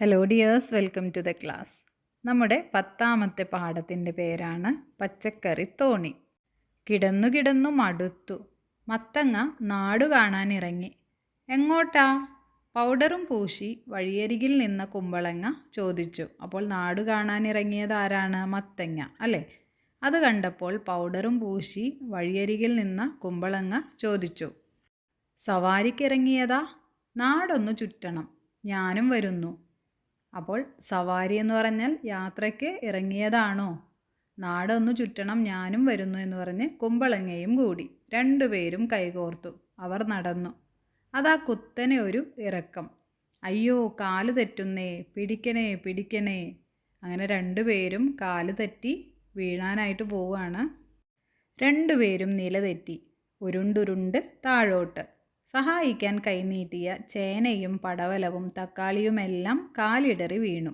Hello dears welcome to the class നമ്മുടെ പത്താമത്തെ പാഠത്തിന്റെ പേരാണ് പച്ചക്കറി തോണി. കിടന്നു കിടന്നു മടുത്തു. മത്തങ്ങ നാടു കാണാനിറങ്ങി എങ്ങോട്ടാ? പൗഡറും പൂശി വഴിയരികിൽ നിന്ന കുമ്പളങ്ങ ചോദിച്ചു. അപ്പോൾ നാടു കാണാനിറങ്ങിയത് ആരാണ്? മത്തങ്ങ അല്ലേ? അത് കണ്ടപ്പോൾ പൗഡറും പൂശി വഴിയരികിൽ നിന്ന കുമ്പളങ്ങ ചോദിച്ചു. സവാരിക്കിറങ്ങിയതാ നാടൊന്നു ചുറ്റണം. ഞാനും വരുന്നു. അപ്പോൾ സവാരി എന്ന് പറഞ്ഞാൽ യാത്രയ്ക്ക് ഇറങ്ങിയതാണോ? നാടൊന്നു ചുറ്റണം ഞാനും വരുന്നു എന്ന് പറഞ്ഞ് കുമ്പളങ്ങയും കൂടി രണ്ടുപേരും കൈകോർത്തു. അവർ നടന്നു. അതാ കുത്തനെ ഒരു ഇറക്കം. അയ്യോ കാൽ തെറ്റുന്നേ പിടിക്കണേ പിടിക്കണേ. അങ്ങനെ രണ്ടുപേരും കാൽ തെറ്റി വീഴാനായിട്ട് പോവുകയാണ്. രണ്ടുപേരും നില തെറ്റി ഉരുണ്ടുരുണ്ട് താഴോട്ട്. സഹായിക്കാൻ കൈനീട്ടിയ ചേനയും പടവലവും തക്കാളിയുമെല്ലാം കാലിടറി വീണു.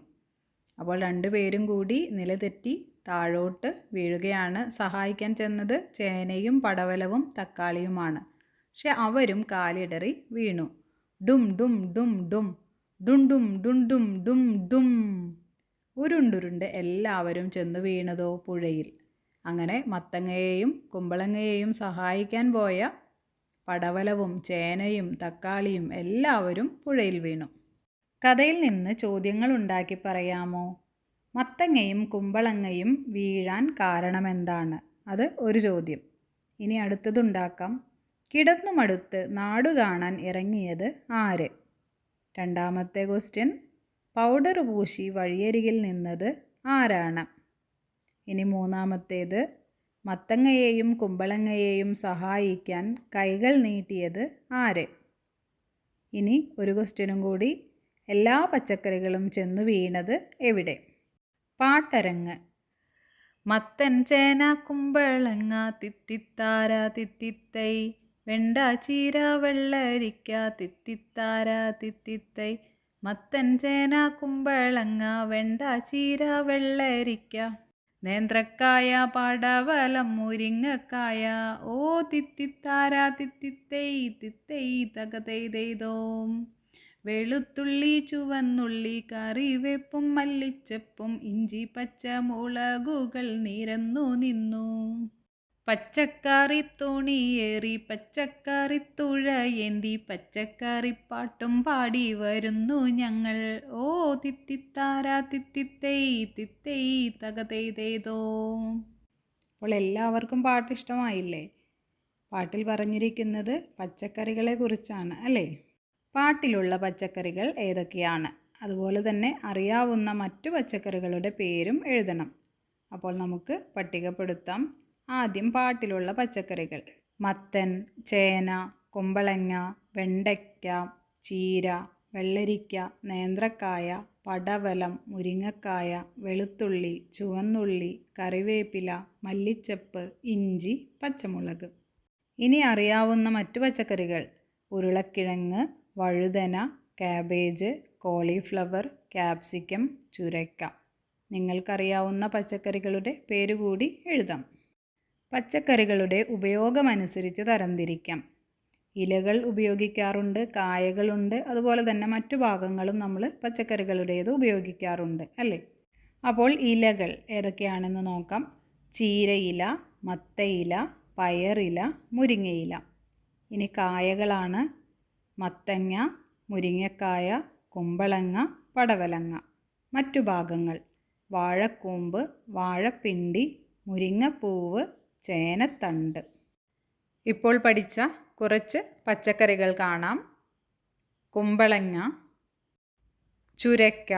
അപ്പോൾ രണ്ടുപേരും കൂടി നിലതെറ്റി താഴോട്ട് വീഴുകയാണ്. സഹായിക്കാൻ ചെന്നത് ചേനയും പടവലവും തക്കാളിയുമാണ്. പക്ഷെ അവരും കാലിടറി വീണു. ഡും ഡും ഡും ഡും ഡുണ്ടും ഡുണ്ടും ഡും ഡും. ഉരുണ്ടുരുണ്ട് എല്ലാവരും ചെന്ന് വീണതോ പുഴയിൽ. അങ്ങനെ മത്തങ്ങയെയും കുമ്പളങ്ങയെയും സഹായിക്കാൻ പോയ പടവലവും ചേനയും തക്കാളിയും എല്ലാവരും പുഴയിൽ വീണു. കഥയിൽ നിന്ന് ചോദ്യങ്ങൾ ഉണ്ടാക്കി പറയാമോ? മത്തങ്ങയും കുമ്പളങ്ങയും വീഴാൻ കാരണമെന്താണ്? അത് ഒരു ചോദ്യം. ഇനി അടുത്തതുണ്ടാക്കാം. കിടന്നുമടുത്ത് നാടു കാണാൻ ഇറങ്ങിയത് ആര്? രണ്ടാമത്തെ ക്വസ്റ്റ്യൻ പൗഡർ പൂശി വഴിയരികിൽ നിന്നത് ആരാണ്? ഇനി മൂന്നാമത്തേത് മത്തങ്ങയെയും കുമ്പളങ്ങയെയും സഹായിക്കാൻ കൈകൾ നീട്ടിയത് ആര്? ഇനി ഒരു ക്വസ്റ്റ്യനും കൂടി. എല്ലാ പച്ചക്കറികളും ചെന്നു വീണത് എവിടെ? പാട്ടരങ്ങ്. മത്തൻ ചേന കുമ്പളങ്ങ തിത്തിത്താര തിത്തിത്തൈ. വെണ്ട ചീര വെള്ളരിക്ക തിത്തിത്താര തിത്തിത്തൈ. മത്തൻ ചേന കുമ്പളങ്ങ വെണ്ട ചീര വെള്ളരിക്ക. നേന്ത്രക്കായ പടവലം മുരിങ്ങക്കായ ഓ തിത്തിത്താര തിത്തിത്തൈ തിത്തൈ തകതൈതൈതോം വെളുത്തുള്ളി ചുവന്നുള്ളി കറിവേപ്പും മല്ലിച്ചപ്പും ഇഞ്ചി പച്ചമുളകുകൾ നിരന്നു നിന്നു. പച്ചക്കറി തോണിയേറി പച്ചക്കറി തുഴ പച്ചക്കറി പച്ചക്കറിപ്പാട്ടും പാടി വരുന്നു ഞങ്ങൾ. ഓ തിത്തിത്താര തിത്തിത്തൈ തിത്തൈ തകതെയ്തേതോ അപ്പോൾ എല്ലാവർക്കും പാട്ട് ഇഷ്ടമായില്ലേ പാട്ടിൽ പറഞ്ഞിരിക്കുന്നത് പച്ചക്കറികളെ കുറിച്ചാണ് അല്ലേ? പാട്ടിലുള്ള പച്ചക്കറികൾ ഏതൊക്കെയാണ്? അതുപോലെ തന്നെ അറിയാവുന്ന മറ്റു പച്ചക്കറികളുടെ പേരും എഴുതണം. അപ്പോൾ നമുക്ക് പട്ടികപ്പെടുത്താം. ആദ്യം പാട്ടിലുള്ള പച്ചക്കറികൾ. മത്തൻ ചേന കുമ്പളങ്ങ വെണ്ടയ്ക്ക ചീര വെള്ളരിക്ക നേന്ത്രക്കായ പടവലം മുരിങ്ങക്കായ വെളുത്തുള്ളി ചുവന്നുള്ളി കറിവേപ്പില മല്ലിച്ചപ്പ് ഇഞ്ചി പച്ചമുളക്. ഇനി അറിയാവുന്ന മറ്റു പച്ചക്കറികൾ. ഉരുളക്കിഴങ്ങ് വഴുതന കാബേജ് കോളിഫ്ലവർ ക്യാപ്സിക്കം ചുരക്ക. നിങ്ങൾക്കറിയാവുന്ന പച്ചക്കറികളുടെ പേരുകൂടി എഴുതാം. പച്ചക്കറികളുടെ ഉപയോഗമനുസരിച്ച് തരംതിരിക്കാം. ഇലകൾ ഉപയോഗിക്കാറുണ്ട് കായകളുണ്ട് അതുപോലെ തന്നെ മറ്റു ഭാഗങ്ങളും നമ്മൾ പച്ചക്കറികളുടേത് ഉപയോഗിക്കാറുണ്ട് അല്ലേ? അപ്പോൾ ഇലകൾ ഏതൊക്കെയാണെന്ന് നോക്കാം. ചീരയില മത്തയില പയറില മുരിങ്ങയില. ഇനി കായകളാണ്. മത്തങ്ങ മുരിങ്ങക്കായ കുമ്പളങ്ങ പടവലങ്ങ. മറ്റു ഭാഗങ്ങൾ. വാഴക്കൂമ്പ് വാഴപ്പിണ്ടി മുരിങ്ങപ്പൂവ് ചേനത്തണ്ട്. ഇപ്പോൾ പഠിച്ച കുറച്ച് പച്ചക്കറികൾ കാണാം. കുമ്പളങ്ങ ചുരക്ക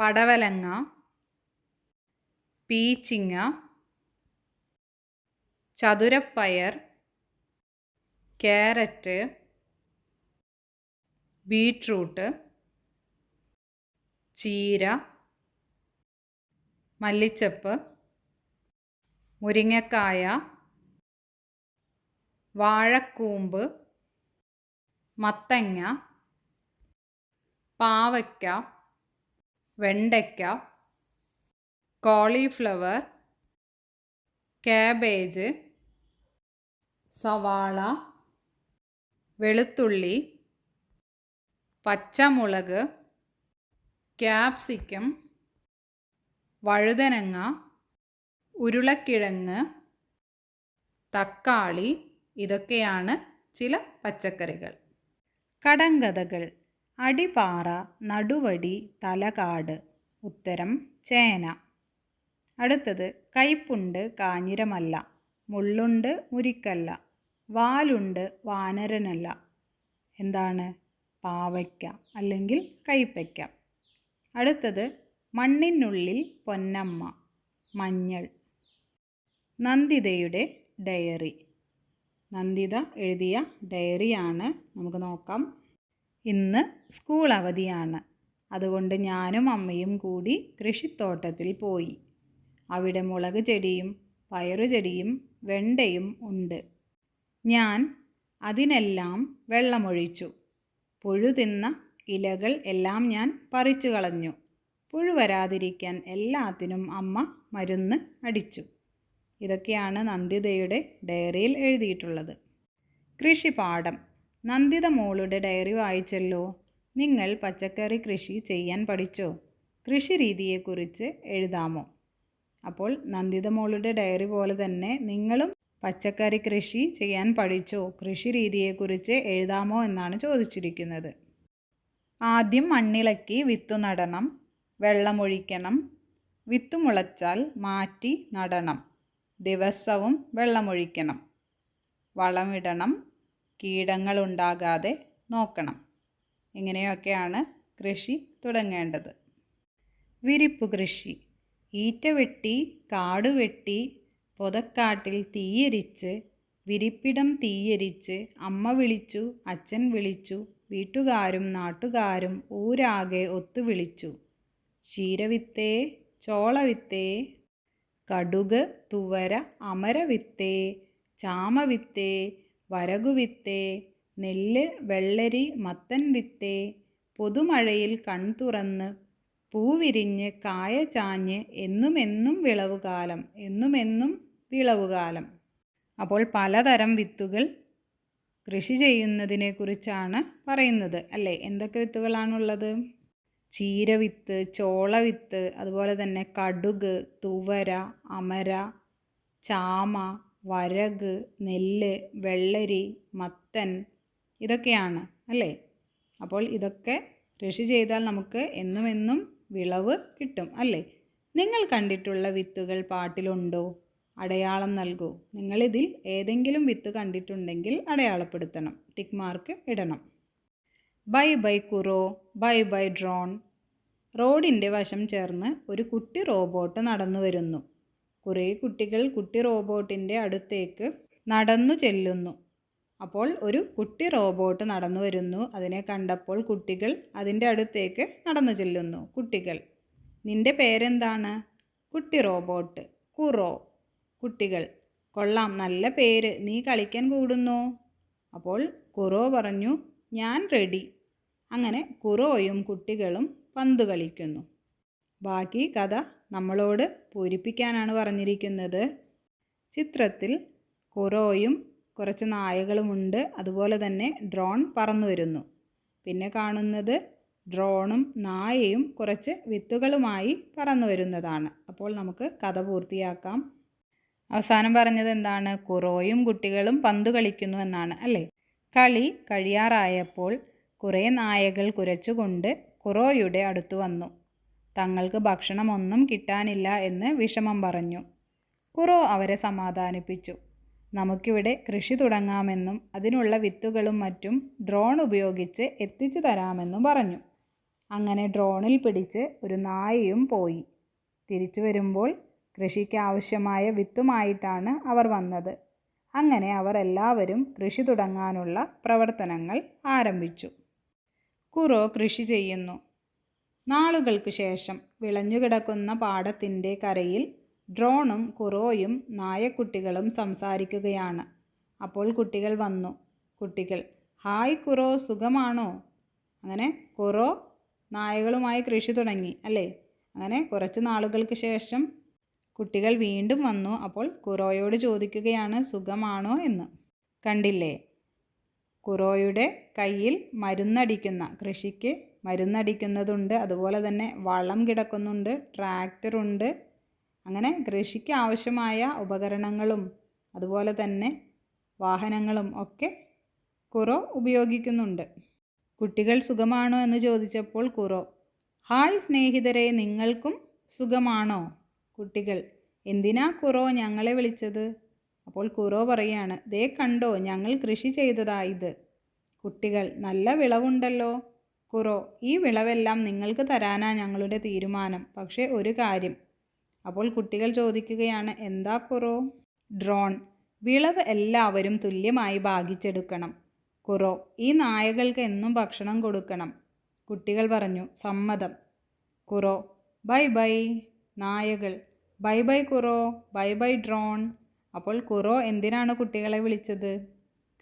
പടവലങ്ങ പീച്ചിങ്ങ ചതുരപ്പയർ ക്യാരറ്റ് ബീട്രൂട്ട് ചീര മല്ലിച്ചപ്പ് മുരിങ്ങക്കായ വാഴക്കൂമ്പ് മത്തങ്ങ പാവയ്ക്ക വെണ്ടയ്ക്ക കോളിഫ്ലവർ കാബേജ് സവാള വെളുത്തുള്ളി പച്ചമുളക് ക്യാപ്സിക്കം വഴുതനങ്ങ ഉരുളക്കിഴങ്ങ് തക്കാളി ഇതൊക്കെയാണ് ചില പച്ചക്കറികൾ. കടങ്കഥകൾ അടിപാറ നടുവടി തലകാട് ഉത്തരം ചേന. അടുത്തത് കയ്പുണ്ട് കാഞ്ഞിരമല്ല മുള്ളുണ്ട് മുരിക്കല്ല വാലുണ്ട് വാനരനല്ല. എന്താണ്? പാവയ്ക്ക അല്ലെങ്കിൽ കൈപ്പയ്ക്ക. അടുത്തത് മണ്ണിനുള്ളിൽ പൊന്നമ്മ മഞ്ഞൾ. നന്ദിതയുടെ ഡയറി. നന്ദിത എഴുതിയ ഡയറിയാണ്. നമുക്ക് നോക്കാം. ഇന്ന് സ്കൂൾ അവധിയാണ്. അതുകൊണ്ട് ഞാനും അമ്മയും കൂടി കൃഷിത്തോട്ടത്തിൽ പോയി. അവിടെ മുളക് ചെടിയും പയറുചെടിയും വെണ്ടയും ഉണ്ട്. ഞാൻ അതിനെല്ലാം വെള്ളമൊഴിച്ചു. പുഴു തിന്ന ഇലകൾ എല്ലാം ഞാൻ പറിച്ചു കളഞ്ഞു പുഴു വരാതിരിക്കാൻ എല്ലാത്തിനും അമ്മ മരുന്ന് അടിച്ചു. ഇതൊക്കെയാണ് നന്ദിതയുടെ ഡയറിയിൽ എഴുതിയിട്ടുള്ളത്. കൃഷിപാഠം. നന്ദിത മോളുടെ ഡയറി വായിച്ചല്ലോ. നിങ്ങൾ പച്ചക്കറി കൃഷി ചെയ്യാൻ പഠിച്ചോ? കൃഷി രീതിയെക്കുറിച്ച് എഴുതാമോ? അപ്പോൾ നന്ദിത മോളുടെ ഡയറി പോലെ തന്നെ നിങ്ങളും പച്ചക്കറി കൃഷി ചെയ്യാൻ പഠിച്ചോ? കൃഷി രീതിയെക്കുറിച്ച് എഴുതാമോ എന്നാണ് ചോദിച്ചിരിക്കുന്നത്. ആദ്യം മണ്ണിളക്കി വിത്തു നടണം. വെള്ളമൊഴിക്കണം വിത്തു മുളച്ചാൽ മാറ്റി നടണം. ദിവസവും വെള്ളമൊഴിക്കണം. വളമിടണം. കീടങ്ങളുണ്ടാകാതെ നോക്കണം. ഇങ്ങനെയൊക്കെയാണ് കൃഷി തുടങ്ങേണ്ടത്. വിരിപ്പ് കൃഷി. ഈറ്റ വെട്ടി കാടുവെട്ടി പൊതക്കാട്ടിൽ തീയരിച്ച് വിരിപ്പിടം തീയരിച്ച് അമ്മ വിളിച്ചു അച്ഛൻ വിളിച്ചു വീട്ടുകാരും നാട്ടുകാരും ഊരാകെ ഒത്തുവിളിച്ചു. ക്ഷീരവിത്തേ ചോളവിത്തേ കടുക് തുവര അമരവിത്തേ ചാമവിത്തേ വരകുവിത്തേ നെല്ല് വെള്ളരി മത്തൻ വിത്തേ പൊതുമഴയിൽ കൺതുറന്ന് പൂവിരിഞ്ഞ് കായ ചാഞ്ഞ് എന്നുമെന്നും വിളവുകാലം എന്നുമെന്നും വിളവുകാലം. അപ്പോൾ പലതരം വിത്തുകൾ കൃഷി ചെയ്യുന്നതിനെക്കുറിച്ചാണ് പറയുന്നത്. അല്ലേ? എന്തൊക്കെ വിത്തുകളാണുള്ളത്? ചീരവിത്ത് ചോളവിത്ത് അതുപോലെ തന്നെ കടുക് തുവര അമര ചാമ വരക് നെല്ല് വെള്ളരി മത്തൻ ഇതൊക്കെയാണ് അല്ലേ? അപ്പോൾ ഇതൊക്കെ കൃഷി ചെയ്താൽ നമുക്ക് എന്നും എന്നും വിളവ് കിട്ടും അല്ലേ? നിങ്ങൾ കണ്ടിട്ടുള്ള വിത്തുകൾ പാട്ടിലുണ്ടോ? അടയാളം നൽകൂ. നിങ്ങളിതിൽ ഏതെങ്കിലും വിത്ത് കണ്ടിട്ടുണ്ടെങ്കിൽ അടയാളപ്പെടുത്തണം. ടിക്ക് മാർക്ക് ഇടണം. Bye bye Kuro bye bye drone റോഡിന്റെ വശം ചേർന്ന് ഒരു കുട്ടി റോബോട്ട് നടന്നു വരുന്നു. കുറേ കുട്ടികൾ കുട്ടി റോബോട്ടിന്റെ അടുത്തേക്ക് നടന്നു ചെല്ലുന്നു. അപ്പോൾ ഒരു കുട്ടി റോബോട്ട് നടന്നു വരുന്നു. അതിനെ കണ്ടപ്പോൾ കുട്ടികൾ അതിന്റെ അടുത്തേക്ക് നടന്നു ചെല്ലുന്നു. കുട്ടികൾ നിന്റെ പേരെന്താണ്? കുട്ടി റോബോട്ട് കുറോ കുട്ടികൾ കൊള്ളാം നല്ല പേര്. നീ കളിക്കാൻ കൂടുന്നു? അപ്പോൾ കുറോ പറഞ്ഞു ഞാൻ റെഡി അങ്ങനെ കുറോയും കുട്ടികളും പന്ത് കളിക്കുന്നു. ബാക്കി കഥ നമ്മളോട് പൂരിപ്പിക്കാനാണ് പറഞ്ഞിരിക്കുന്നത്. ചിത്രത്തിൽ കുറോയും കുറച്ച് നായകളുമുണ്ട്. അതുപോലെ തന്നെ ഡ്രോൺ പറന്നു വരുന്നു. പിന്നെ കാണുന്നത് ഡ്രോണും നായയും കുറച്ച് വിത്തുകളുമായി പറന്നു വരുന്നതാണ്. അപ്പോൾ നമുക്ക് കഥ പൂർത്തിയാക്കാം. അവസാനം പറഞ്ഞത് എന്താണ്? കുറോയും കുട്ടികളും പന്ത് കളിക്കുന്നു എന്നാണ് അല്ലേ? കളി കഴിയാറായപ്പോൾ കുറേ നായകൾ കുരച്ചുകൊണ്ട് കുറോയുടെ അടുത്തു വന്നു. തങ്ങൾക്ക് ഭക്ഷണമൊന്നും കിട്ടാനില്ല എന്ന് വിഷമം പറഞ്ഞു. കുറോ അവരെ സമാധാനിപ്പിച്ചു. നമുക്കിവിടെ കൃഷി തുടങ്ങാമെന്നും അതിനുള്ള വിത്തുകളും മറ്റും ഡ്രോൺ ഉപയോഗിച്ച് എത്തിച്ചു തരാമെന്നും പറഞ്ഞു. അങ്ങനെ ഡ്രോണിൽ പിടിച്ച് ഒരു നായയും പോയി. തിരിച്ചു വരുമ്പോൾ കൃഷിക്ക് ആവശ്യമായ വിത്തുമായിട്ടാണ് അവർ വന്നത്. അങ്ങനെ അവർ എല്ലാവരും കൃഷി തുടങ്ങാനുള്ള പ്രവർത്തനങ്ങൾ ആരംഭിച്ചു. കുറോ കൃഷി ചെയ്യുന്നു. നാളുകൾക്ക് ശേഷം വിളഞ്ഞുകിടക്കുന്ന പാടത്തിന്റെ കരയിൽ ഡ്രോണും കുറോയും നായക്കുട്ടികളും സംസാരിക്കുകയാണ്. അപ്പോൾ കുട്ടികൾ വന്നു. കുട്ടികൾ ഹായ് കുറോ സുഖമാണോ? അങ്ങനെ കുറോ നായകളുമായി കൃഷി തുടങ്ങി അല്ലേ? അങ്ങനെ കുറച്ച് നാളുകൾക്ക് ശേഷം കുട്ടികൾ വീണ്ടും വന്നു. അപ്പോൾ കുറോയോട് ചോദിക്കുകയാണ് സുഖമാണോ? എന്ന്. കണ്ടില്ലേ? കുറോയുടെ കയ്യിൽ മരുന്നടിക്കുന്ന കൃഷിക്ക് മരുന്നടിക്കുന്നതുണ്ട്. അതുപോലെ തന്നെ വളം കിടക്കുന്നുണ്ട് ട്രാക്ടറുണ്ട് അങ്ങനെ കൃഷിക്ക് ആവശ്യമായ ഉപകരണങ്ങളും അതുപോലെ തന്നെ വാഹനങ്ങളും ഒക്കെ കുറോ ഉപയോഗിക്കുന്നുണ്ട്. കുട്ടികൾ സുഖമാണോ എന്ന് ചോദിച്ചപ്പോൾ കുറോ ഹായ് സ്നേഹിതരെ നിങ്ങൾക്കും സുഖമാണോ? കുട്ടികൾ എന്തിനാ കുറോ ഞങ്ങളെ വിളിച്ചത്? അപ്പോൾ കുറോ പറയാണ് ദേ കണ്ടോ ഞങ്ങൾ കൃഷി ചെയ്തതാ ഇത്. കുട്ടികൾ നല്ല വിളവുണ്ടല്ലോ. കുറോ ഈ വിളവെല്ലാം നിങ്ങൾക്ക് തരാനാ ഞങ്ങളുടെ തീരുമാനം. പക്ഷേ ഒരു കാര്യം. അപ്പോൾ കുട്ടികൾ ചോദിക്കുകയാണ് എന്താ കുറോ ഡ്രോൺ വിളവ് എല്ലാവരും തുല്യമായി ഭാഗിച്ചെടുക്കണം. കുറോ ഈ നായകൾക്ക് എന്നും ഭക്ഷണം കൊടുക്കണം. കുട്ടികൾ പറഞ്ഞു സമ്മതം. കുറോ bye bye നായകൾ. Bye bye Kuro bye bye drone. അപ്പോൾ കുറോ എന്തിനാണ് കുട്ടികളെ വിളിച്ചത്?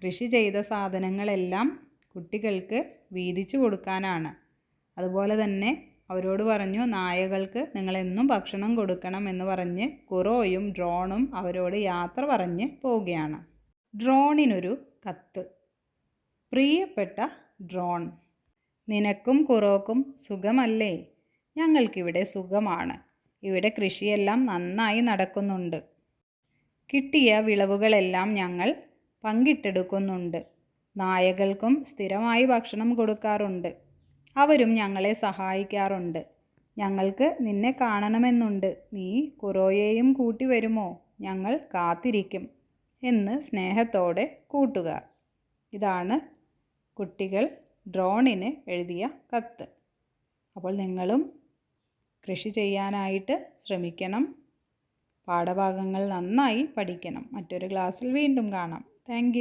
കൃഷി ചെയ്ത സാധനങ്ങളെല്ലാം കുട്ടികൾക്ക് വീതിച്ചു കൊടുക്കാനാണ്. അതുപോലെ തന്നെ അവരോട് പറഞ്ഞു നായകൾക്ക് നിങ്ങളെന്നും ഭക്ഷണം കൊടുക്കണം എന്ന് പറഞ്ഞ് കുറോയും ഡ്രോണും അവരോട് യാത്ര പറഞ്ഞ് പോവുകയാണ്. ഡ്രോണിനൊരു കത്ത്. പ്രിയപ്പെട്ട ഡ്രോൺ നിനക്കും കുറോക്കും സുഖമല്ലേ? ഞങ്ങൾക്കിവിടെ സുഖമാണ്. ഇവിടെ കൃഷിയെല്ലാം നന്നായി നടക്കുന്നുണ്ട്. കിട്ടിയ വിളവുകളെല്ലാം ഞങ്ങൾ പങ്കിട്ടെടുക്കുന്നുണ്ട്. നായകൾക്കും സ്ഥിരമായി ഭക്ഷണം കൊടുക്കാറുണ്ട്. അവരും ഞങ്ങളെ സഹായിക്കാറുണ്ട്. ഞങ്ങൾക്ക് നിന്നെ കാണണമെന്നുണ്ട്. നീ കുറോയെയും കൂട്ടി വരുമോ? ഞങ്ങൾ കാത്തിരിക്കും എന്ന് സ്നേഹത്തോടെ കൂട്ടുകാർ. ഇതാണ് കുട്ടികൾ ഡ്രോണിന് എഴുതിയ കത്ത്. അപ്പോൾ നിങ്ങളും കൃഷി ചെയ്യാനായിട്ട് ശ്രമിക്കണം. പാഠഭാഗങ്ങൾ നന്നായി പഠിക്കണം. മറ്റൊരു ക്ലാസ്സിൽ വീണ്ടും കാണാം. താങ്ക്